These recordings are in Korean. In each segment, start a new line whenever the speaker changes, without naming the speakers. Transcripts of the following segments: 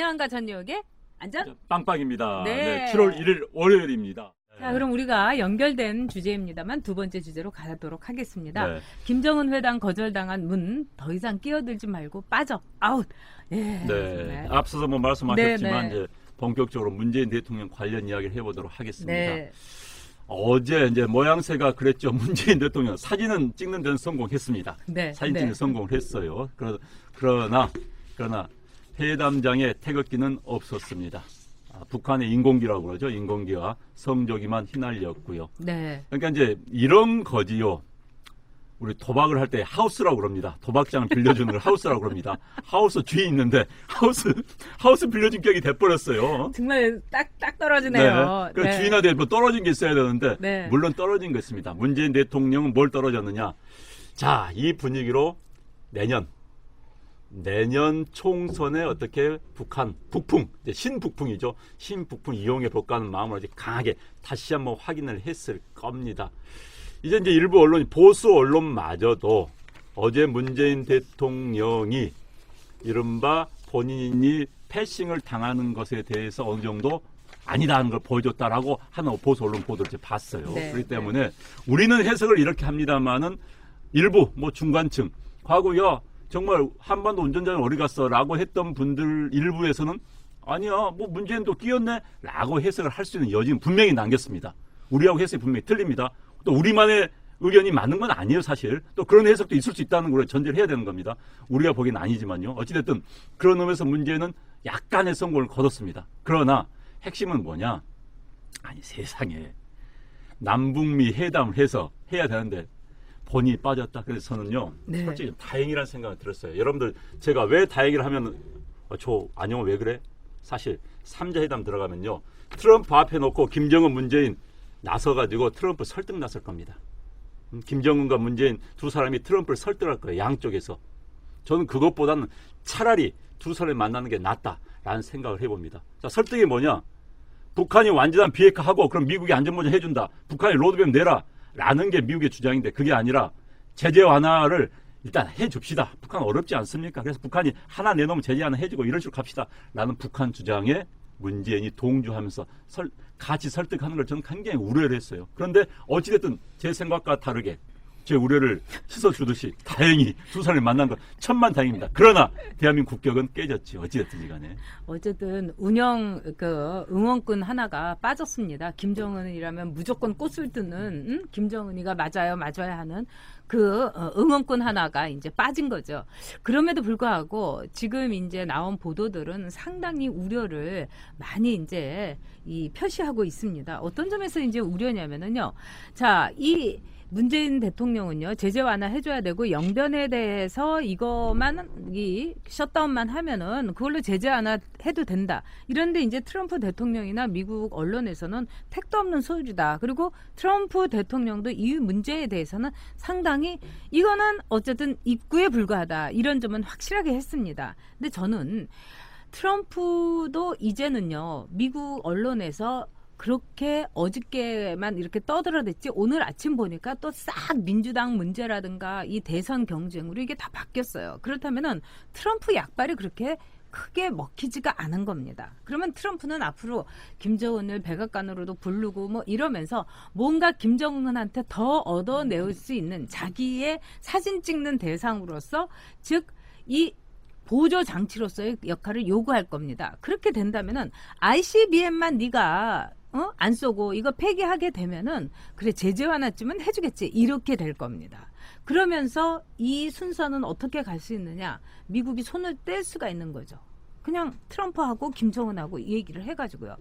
안녕한가 전 뉴욕의 안전.
빵빵입니다.
네.
네. 7월 1일 월요일입니다.
자, 그럼 우리가 연결된 주제입니다만 두 번째 주제로 가도록 하겠습니다.
네.
김정은 회담 거절당한 문 더 이상 끼어들지 말고 빠져 아웃. 예.
네.
네.
앞서서 뭐 말씀하셨지만
네, 네.
이제 본격적으로 문재인 대통령 관련 이야기를 해보도록 하겠습니다.
네.
어제 이제 모양새가 그랬죠. 문재인 대통령 사진은 찍는 데는 성공했습니다.
네.
사진
네.
찍는 성공을 했어요. 그러, 그러나 그러나 회담장에 태극기는 없었습니다. 아, 북한의 인공기라고 그러죠. 인공기와 성조기만 휘날렸고요.
네.
그러니까 이제 이런 거지요. 우리 도박을 할 때 하우스라고 그럽니다. 도박장을 빌려주는 걸 하우스라고 그럽니다. 하우스 주인 있는데 하우스 하우스 빌려준 격이 돼버렸어요.
정말 딱딱 떨어지네요.
그 주인한테 뭐 떨어진 게 있어야 되는데
네.
물론 떨어진 거 있습니다. 문재인 대통령은 뭘 떨어졌느냐? 자, 이 분위기로 내년 내년 총선에 어떻게 북한 북풍 신북풍이죠. 신북풍 이용해 볼까 하는 마음을 아주 강하게 다시 한번 확인을 했을 겁니다. 이제 이제 일부 언론 보수 언론마저도 어제 문재인 대통령이 이른바 본인이 패싱을 당하는 것에 대해서 어느 정도 아니다 하는 걸 보여줬다라고 하는 보수 언론 보도를 이제 봤어요.
네,
그렇기 때문에 우리는 해석을 이렇게 합니다만은 일부 뭐 중간층 과거야 정말 한반도 운전자는 어디 갔어라고 했던 분들 일부에서는 아니야 뭐 문재인도 끼었네라고 해석을 할 수 있는 여지는 분명히 남겼습니다. 우리하고 해석이 분명히 틀립니다. 또 우리만의 의견이 맞는 건 아니에요 사실 또 그런 해석도 있을 수 있다는 걸 전제를 해야 되는 겁니다. 우리가 보기엔 아니지만요. 어찌됐든 그런 의미에서 문제는 약간의 성공을 거뒀습니다. 그러나 핵심은 뭐냐? 아니 세상에 남북미 회담을 해서 해야 되는데 본인이 빠졌다. 그래서 저는요
네.
솔직히 좀 다행이라는 생각이 들었어요. 여러분들 제가 왜 다행이라 하면 어, 저 안영호 왜 그래? 사실 삼자 회담 들어가면요 트럼프 앞에 놓고 김정은 문재인 나서가지고 트럼프 설득 났을 겁니다. 음, 김정은과 문재인 두 사람이 트럼프를 설득할 거예요. 양쪽에서. 저는 그것보다는 차라리 두 사람이 만나는 게 낫다라는 생각을 해봅니다. 자, 설득이 뭐냐? 북한이 완전한 비핵화하고 그럼 미국이 안전보장 해준다. 북한이 로드맵 내라. 라는 게 미국의 주장인데 그게 아니라 제재 완화를 일단 해줍시다. 북한 어렵지 않습니까? 그래서 북한이 하나 내놓으면 제재 하나 해주고 이런 식으로 갑시다. 라는 북한 주장에 문재인이 동조하면서 설- 같이 설득하는 걸 저는 굉장히 우려를 했어요. 그런데 어찌됐든 제 생각과 다르게 제 우려를 씻어주듯이 다행히 두 사람이 만난 건 천만 다행입니다. 그러나 대한민국 국격은 깨졌지. 어찌됐든지 간에.
어쨌든 운영 그 응원꾼 하나가 빠졌습니다. 김정은이라면 무조건 꽃을 뜨는 음? 김정은이가 맞아요, 맞아야 하는 그 어, 응원꾼 하나가 이제 빠진 거죠. 그럼에도 불구하고 지금 이제 나온 보도들은 상당히 우려를 많이 이제 이 표시하고 있습니다. 어떤 점에서 이제 우려냐면은요. 자, 이 문재인 대통령은요 제재 완화 해줘야 되고 영변에 대해서 이것만 이 셧다운만 하면은 그걸로 제재 완화 해도 된다. 이런데 이제 트럼프 대통령이나 미국 언론에서는 택도 없는 소리다. 그리고 트럼프 대통령도 이 문제에 대해서는 상당히 이거는 어쨌든 입구에 불과하다. 이런 점은 확실하게 했습니다. 근데 저는 트럼프도 이제는요 미국 언론에서 그렇게 어저께만 이렇게 떠들어댔지 오늘 아침 보니까 또 싹 민주당 문제라든가 이 대선 경쟁으로 이게 다 바뀌었어요. 그렇다면은 트럼프 약발이 그렇게 크게 먹히지가 않은 겁니다. 그러면 트럼프는 앞으로 김정은을 백악관으로도 부르고 뭐 이러면서 뭔가 김정은한테 더 얻어내올 수 있는 자기의 사진 찍는 대상으로서 즉 이 보조 장치로서의 역할을 요구할 겁니다. 그렇게 된다면은 ICBM만 네가 어? 안 쏘고 이거 폐기하게 되면은 그래 제재 완화쯤은 해주겠지 이렇게 될 겁니다. 그러면서 이 순서는 어떻게 갈 수 있느냐? 미국이 손을 뗄 수가 있는 거죠. 그냥 트럼프하고 김정은하고 이 얘기를 해가지고요.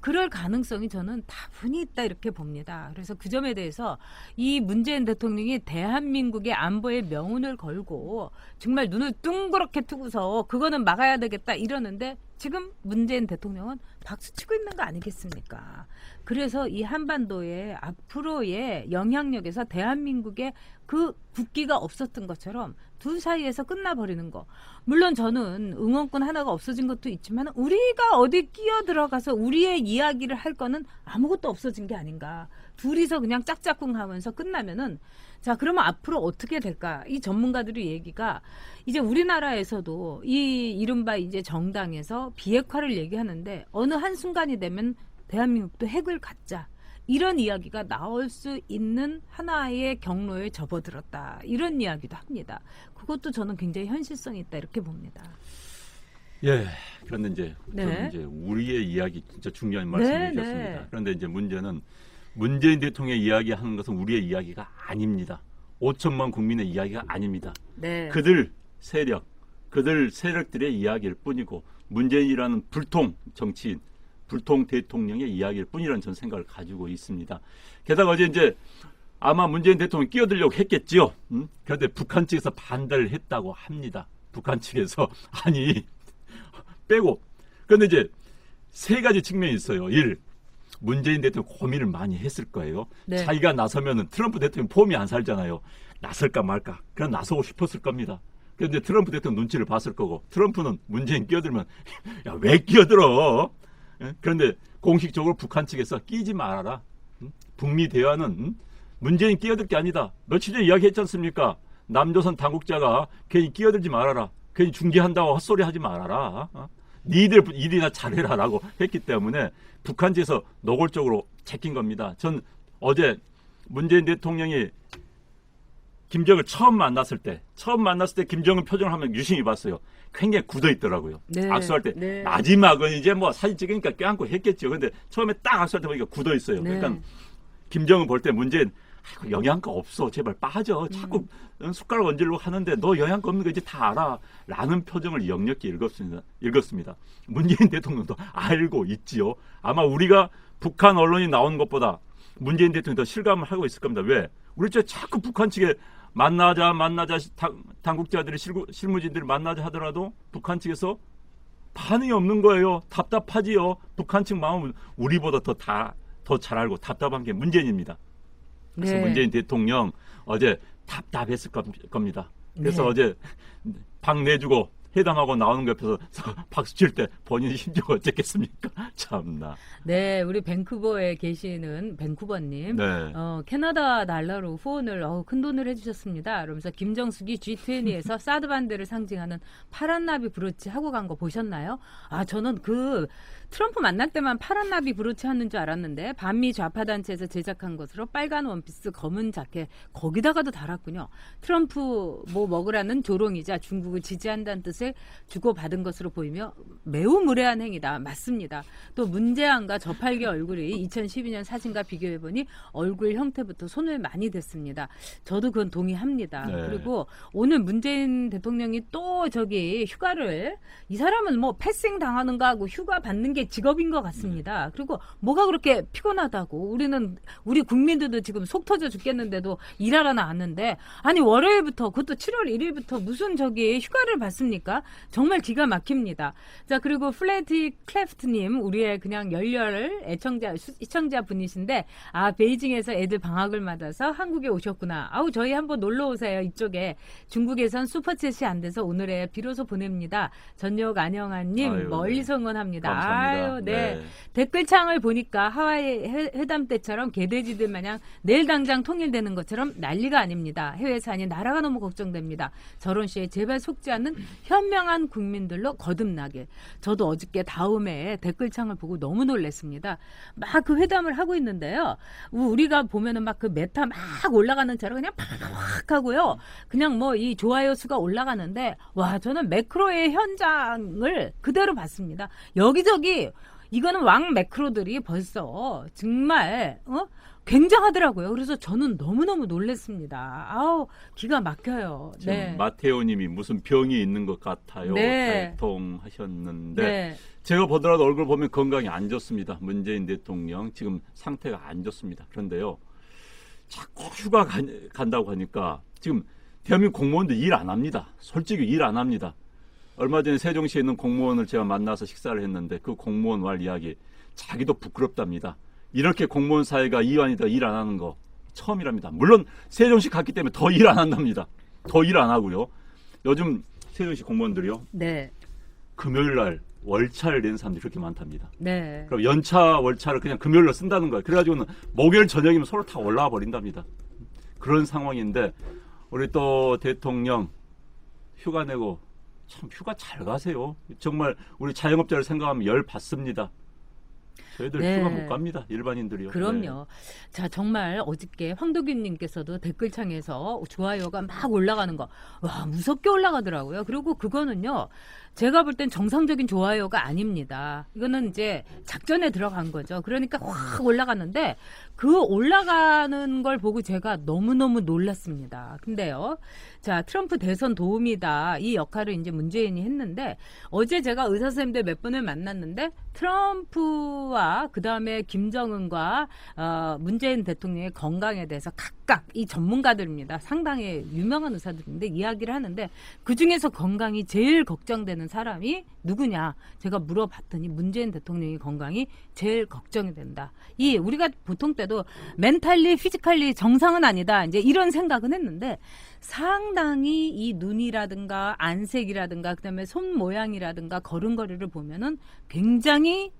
그럴 가능성이 저는 다분히 있다 이렇게 봅니다. 그래서 그 점에 대해서 이 문재인 대통령이 대한민국의 안보에 명운을 걸고 정말 눈을 둥그렇게 뜨고서 그거는 막아야 되겠다 이러는데 지금 문재인 대통령은 박수 치고 있는 거 아니겠습니까? 그래서 이 한반도의 앞으로의 영향력에서 대한민국의 그 국기가 없었던 것처럼 둘 사이에서 끝나버리는 거. 물론 저는 응원권 하나가 없어진 것도 있지만 우리가 어디 끼어 들어가서 우리의 이야기를 할 거는 아무것도 없어진 게 아닌가. 둘이서 그냥 짝짝꿍 하면서 끝나면은 자, 그러면 앞으로 어떻게 될까? 이 전문가들의 얘기가 이제 우리나라에서도 이 이른바 이제 정당에서 어, 비핵화를 얘기하는데 어느 한 순간이 되면 대한민국도 핵을 갖자. 이런 이야기가 나올 수 있는 하나의 경로에 접어들었다. 이런 이야기도 합니다. 그것도 저는 굉장히 현실성이 있다 이렇게 봅니다.
예. 그런데 이제
네.
저는 이제 우리의 이야기 진짜 중요한
네,
말씀해 주셨습니다.
네.
그런데 이제 문제는 문재인 대통령의 이야기하는 것은 우리의 이야기가 아닙니다. 5천만 국민의 이야기가 아닙니다.
네.
그들 세력, 그들 세력들의 이야기일 뿐이고 문재인이라는 불통 정치인, 불통 대통령의 이야기일 뿐이라는 전 생각을 가지고 있습니다. 게다가 어제 이제 아마 문재인 대통령 끼어들려고 했겠지요. 음? 그런데 북한 측에서 반대를 했다고 합니다. 북한 측에서 아니 빼고 그런데 이제 세 가지 측면이 있어요. 일 문재인 대통령 고민을 많이 했을 거예요.
네.
자기가 나서면은 트럼프 대통령 폼이 안 살잖아요. 나설까 말까. 그럼 나서고 싶었을 겁니다. 그런데 트럼프 대통령 눈치를 봤을 거고 트럼프는 문재인 끼어들면 야 왜 끼어들어? 예? 그런데 공식적으로 북한 측에서 끼지 말아라. 음? 북미 대화는 음? 문재인 끼어들 게 아니다. 며칠 전에 이야기했지 않습니까? 남조선 당국자가 괜히 끼어들지 말아라. 괜히 중계한다고 헛소리 하지 말아라. 어? 니들 일이나 잘해라라고 했기 때문에 북한 측에서 노골적으로 제낀 겁니다. 전 어제 문재인 대통령이 김정을 처음 만났을 때, 처음 만났을 때 김정은 표정을 한번 유심히 봤어요. 굉장히 굳어 있더라고요.
네,
악수할 때
네.
마지막은 이제 뭐 사진 찍으니까 껴안고 했겠죠. 근데 처음에 딱 악수할 때 보니까 굳어 있어요.
네.
그러니까 김정은 볼 때 문재인 아이고, 영양가 없어. 제발 빠져. 자꾸
음.
숟가락 얹으려고 하는데 너 영양가 없는 거 이제 다 알아. 라는 표정을 역력히 읽었습니다. 읽었습니다. 문재인 대통령도 알고 있지요. 아마 우리가 북한 언론이 나오는 것보다 문재인 대통령이 더 실감을 하고 있을 겁니다. 왜? 우리 저 자꾸 북한 측에 만나자 만나자 당, 당국자들이 실무, 실무진들을 만나자 하더라도 북한 측에서 반응이 없는 거예요. 답답하지요. 북한 측 마음은 우리보다 더 다 더 잘 알고 답답한 게 문재인입니다. 그래서
네.
문재인 대통령 어제 답답했을 겁- 겁니다. 그래서
네.
어제 방 내주고 회담하고 나오는 거 옆에서 박수 칠 때 본인 심정 어쨌겠습니까? 참나.
네, 우리 밴쿠버에 계시는 밴쿠버님.
네.
어, 캐나다 달러로 후원을 어, 큰 돈을 해주셨습니다. 그러면서 김정숙이 G20에서 사드 반대를 상징하는 파란 나비 브로치 하고 간 거 보셨나요? 아 저는 그 트럼프 만날 때만 파란 나비 브로치 하는 줄 알았는데 반미 좌파 단체에서 제작한 것으로 빨간 원피스, 검은 자켓 거기다가도 달았군요. 트럼프 뭐 먹으라는 조롱이자 중국을 지지한다는 뜻을 주고 받은 것으로 보이며 매우 무례한 행위다. 맞습니다. 또 문재안과 저팔계 얼굴이 2012년 사진과 비교해 보니 얼굴 형태부터 손을 많이 댔습니다. 저도 그건 동의합니다.
네.
그리고 오늘 문재인 대통령이 또 저기 휴가를 이 사람은 뭐 패싱 당하는 거 하고 휴가 받는 게 직업인 것 같습니다. 그리고 뭐가 그렇게 피곤하다고 우리는 우리 국민들도 지금 속 터져 죽겠는데도 일하러 나왔는데 아니 월요일부터 그것도 7월 1일부터 무슨 저기 휴가를 받습니까? 정말 기가 막힙니다. 자 그리고 플래티 클래프트님 우리의 그냥 열렬 애청자 수- 시청자 분이신데 아 베이징에서 애들 방학을 맞아서 한국에 오셨구나. 아우 저희 한번 놀러 오세요 이쪽에 중국에선 슈퍼챗이 안 돼서 오늘에 비로소 보냅니다. 전역 안영아님
아유,
멀리서 응원합니다.
감사합니다.
아유 네. 댓글창을 보니까 하와이 회- 회담 때처럼 개돼지들 마냥 내일 당장 통일되는 것처럼 난리가 아닙니다. 해외 산이 나라가 너무 걱정됩니다. 저런 시에 제발 속지 않는 현 명한 국민들로 거듭나길. 저도 어저께 다음에 댓글창을 보고 너무 놀랐습니다. 막 그 회담을 하고 있는데요. 우- 우리가 보면은 막 그 메타 막 올라가는 차로 그냥 팍팍 하고요. 그냥 뭐 이 좋아요 수가 올라가는데 와 저는 매크로의 현장을 그대로 봤습니다. 여기저기 이거는 왕 매크로들이 벌써 정말 어? 굉장하더라고요. 그래서 저는 너무너무 놀랐습니다. 아우 기가 막혀요. 네.
마테오님이 무슨 병이 있는 것 같아요.
네.
탈통하셨는데
네.
제가 보더라도 얼굴 보면 건강이 안 좋습니다. 문재인 대통령 지금 상태가 안 좋습니다. 그런데요, 자꾸 휴가 간, 간다고 하니까 지금 대한민국 공무원들 일 안 합니다. 솔직히 일 안 합니다. 얼마 전에 세종시에 있는 공무원을 제가 만나서 식사를 했는데 그 공무원 말 이야기 자기도 부끄럽답니다. 이렇게 공무원 사회가 이완이다 일 안 하는 거 처음이랍니다. 물론 세종시 갔기 때문에 더 일 안 한답니다. 더 일 안 하고요. 요즘 세종시 공무원들이요
네.
금요일 날 월차를 낸 사람들이 그렇게 많답니다.
네.
그럼 연차 월차를 그냥 금요일로 쓴다는 거예요. 그래가지고는 목요일 저녁이면 서로 다 올라와 버린답니다. 그런 상황인데 우리 또 대통령 휴가 내고 참 휴가 잘 가세요. 정말 우리 자영업자를 생각하면 열 받습니다. 저희들
네.
휴가 못 갑니다. 일반인들이요.
그럼요. 자, 정말 어저께 황도균님께서도 댓글창에서 좋아요가 막 올라가는 거, 와, 무섭게 올라가더라고요. 그리고 그거는요, 제가 볼 땐 정상적인 좋아요가 아닙니다. 이거는 이제 작전에 들어간 거죠. 그러니까 확 올라갔는데, 그 올라가는 걸 보고 제가 너무너무 놀랐습니다. 근데요, 자, 트럼프 대선 도움이다. 이 역할을 이제 문재인이 했는데, 어제 제가 의사 선생님들 몇 분을 만났는데 트럼프와 그 다음에 김정은과 어, 문재인 대통령의 건강에 대해서 각각 이 전문가들입니다. 상당히 유명한 의사들인데 이야기를 하는데 그 중에서 건강이 제일 걱정되는 사람이 누구냐? 제가 물어봤더니 문재인 대통령의 건강이 제일 걱정이 된다. 이 우리가 보통 때도 멘탈리, 피지컬리 정상은 아니다. 이제 이런 생각은 했는데 상당히 이 눈이라든가 안색이라든가 그다음에 손 모양이라든가 걸음걸이를 보면은 굉장히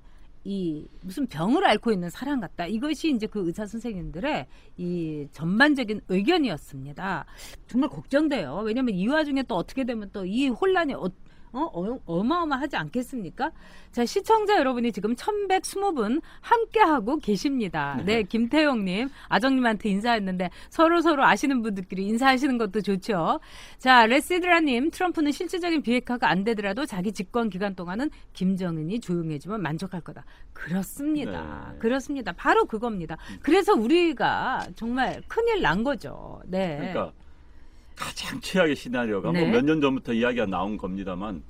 이 무슨 병을 앓고 있는 사람 같다. 이것이 이제 그 의사 선생님들의 이 전반적인 의견이었습니다. 정말 걱정돼요. 왜냐하면 이 와중에 또 어떻게 되면 또 이 혼란이 어, 어, 어마어마하지 않겠습니까? 자, 시청자 여러분이 지금 1120분 함께하고 계십니다. 네, 김태용님, 아정님한테 인사했는데 서로 서로 아시는 분들끼리 인사하시는 것도 좋죠. 자, 레시드라님, 트럼프는 실질적인 비핵화가 안 되더라도 자기 집권 기간 동안은 김정은이 조용해지면 만족할 거다. 그렇습니다.
네.
그렇습니다. 바로 그겁니다. 그래서 우리가 정말 큰일 난 거죠. 네.
그러니까 가장 최악의 시나리오가
네.
뭐 몇 년 전부터 이야기가 나온 겁니다만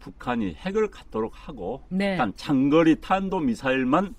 북한이 핵을 갖도록 하고
네.
일단 장거리 탄도 미사일만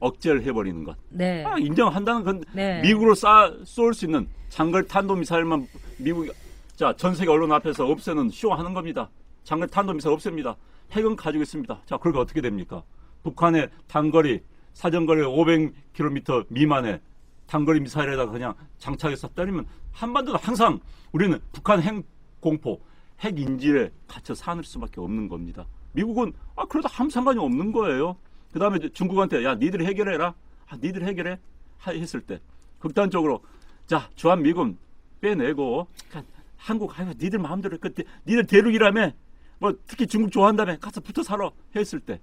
억제를 해버리는 것.
네.
아, 인정한다는 건
네.
미국으로 쏴쏠수 있는 장거리 탄도 미사일만 미국 자전 세계 언론 앞에서 없애는 쇼하는 겁니다. 장거리 탄도 미사일 없앱니다. 핵은 가지고 있습니다. 자, 그러니까 어떻게 됩니까? 북한의 단거리 사정거리 500km 미만의 단거리 미사일에다가 그냥 장착해서 때리면 한반도는 항상 우리는 북한 핵 공포, 핵 인질에 갇혀 사는 수밖에 없는 겁니다. 미국은 아 그러다 아무 상관이 없는 거예요. 그 다음에 중국한테 야 니들이 해결해라. 아 니들 해결해. 하- 했을 때 극단적으로 자 주한 미군 빼내고 자, 한국 아유 니들 마음대로 그때 니들 대륙이라며 뭐 특히 중국 좋아한다며 가서 붙어 살아 했을 때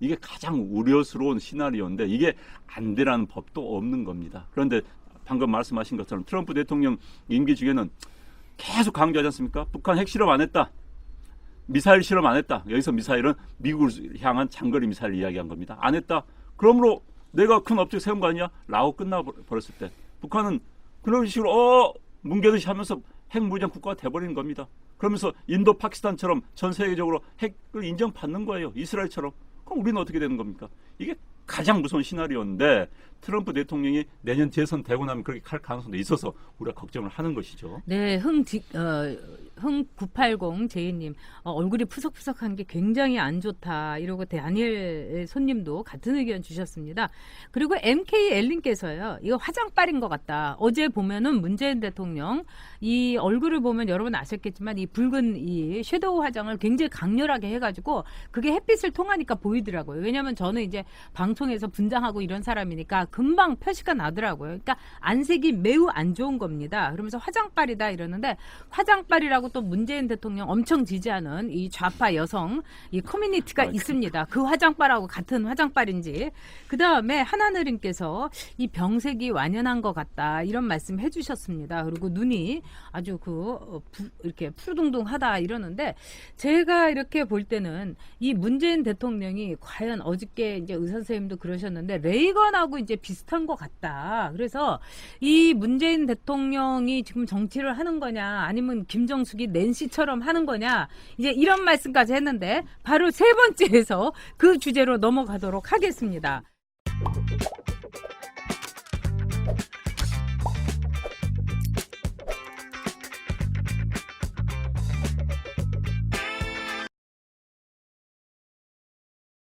이게 가장 우려스러운 시나리오인데 이게 안 되라는 법도 없는 겁니다. 그런데 방금 말씀하신 것처럼 트럼프 대통령 임기 중에는 계속 강조하지 않습니까? 북한 핵실험 안 했다. 미사일 실험 안 했다. 여기서 미사일은 미국을 향한 장거리 미사일 이야기한 겁니다. 안 했다. 그러므로 내가 큰 업적 세운 거 아니야? 라고 끝나버렸을 때 북한은 그런 식으로 어 문개듯이 하면서 핵 무장 국가가 돼버리는 겁니다. 그러면서 인도 파키스탄처럼 전 세계적으로 핵을 인정받는 거예요. 이스라엘처럼. 그럼 우리는 어떻게 되는 겁니까? 이게 가장 무서운 시나리오인데 트럼프 대통령이 내년 재선 되고 나면 그렇게 할 가능성도 있어서 우리가 걱정을 하는 것이죠.
네, 흥, 디, 어, 흥980 제이님, 어, 얼굴이 푸석푸석한 게 굉장히 안 좋다. 이러고 다니엘 손님도 같은 의견 주셨습니다. 그리고 MK 엘린께서요, 이거 화장빨인 것 같다. 어제 보면은 문재인 대통령, 이 얼굴을 보면 여러분 아셨겠지만 이 붉은 이 섀도우 화장을 굉장히 강렬하게 해가지고 그게 햇빛을 통하니까 보이더라고요. 왜냐면 저는 이제 방송에서 분장하고 이런 사람이니까 금방 표시가 나더라고요. 그러니까 안색이 매우 안 좋은 겁니다. 그러면서 화장빨이다 이러는데 화장빨이라고 또 문재인 대통령 엄청 지지하는 이 좌파 여성 이 커뮤니티가
아, 그-
있습니다. 그 화장빨하고 같은 화장빨인지 그 다음에 하나느님께서 이 병색이 완연한 것 같다 이런 말씀 해주셨습니다. 그리고 눈이 아주 그 어, 부- 이렇게 푸르둥둥하다 이러는데 제가 이렇게 볼 때는 이 문재인 대통령이 과연 어저께 이제 의사 선생님도 그러셨는데 레이건하고 이제 비슷한 것 같다. 그래서 이 문재인 대통령이 지금 정치를 하는 거냐 아니면 김정숙 이 낸시처럼 하는 거냐 이제 이런 말씀까지 했는데 바로 세 번째에서 그 주제로 넘어가도록 하겠습니다.